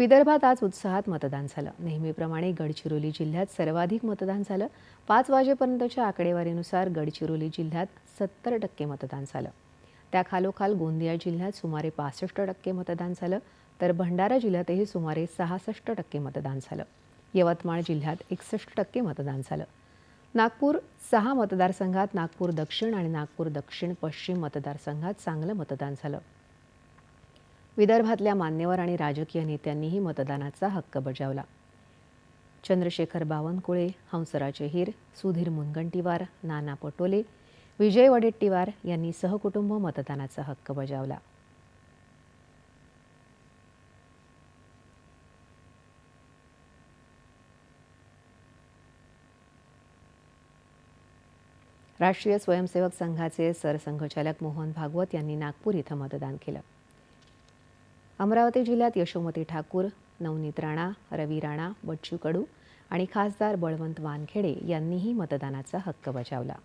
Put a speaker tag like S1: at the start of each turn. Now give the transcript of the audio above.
S1: विदर्भात आज उत्साहात मतदान झालं नेहमीप्रमाणे गडचिरोली जिल्ह्यात सर्वाधिक मतदान झालं पाच वाजेपर्यंतच्या आकडेवारीनुसार गडचिरोली जिल्ह्यात सत्तर टक्के मतदान झालं त्याखालोखाल गोंदिया जिल्ह्यात सुमारे पासष्ट टक्के मतदान झालं तर भंडारा जिल्ह्यातही सुमारे सहासष्ट टक्के मतदान झालं यवतमाळ जिल्ह्यात एकसष्ट टक्के मतदान झालं नागपूर सहा मतदारसंघात नागपूर दक्षिण आणि नागपूर दक्षिण पश्चिम मतदारसंघात चांगलं मतदान झालं विदर्भातल्या मान्यवर आणि राजकीय नेत्यांनीही मतदानाचा हक्क बजावला चंद्रशेखर बावनकुळे हंसराज हिर सुधीर मुनगंटीवार नाना पटोले विजय वडेट्टीवार यांनी सहकुटुंब मतदानाचा हक्क बजावला राष्ट्रीय स्वयंसेवक संघाचे सरसंघचालक मोहन भागवत यांनी नागपूर इथं मतदान केलं अमरावती जिल्ह्यात यशोमती ठाकूर नवनीत राणा रवी राणा बच्चू कडू आणि खासदार बळवंत वानखेडे यांनीही मतदानाचा हक्क बजावला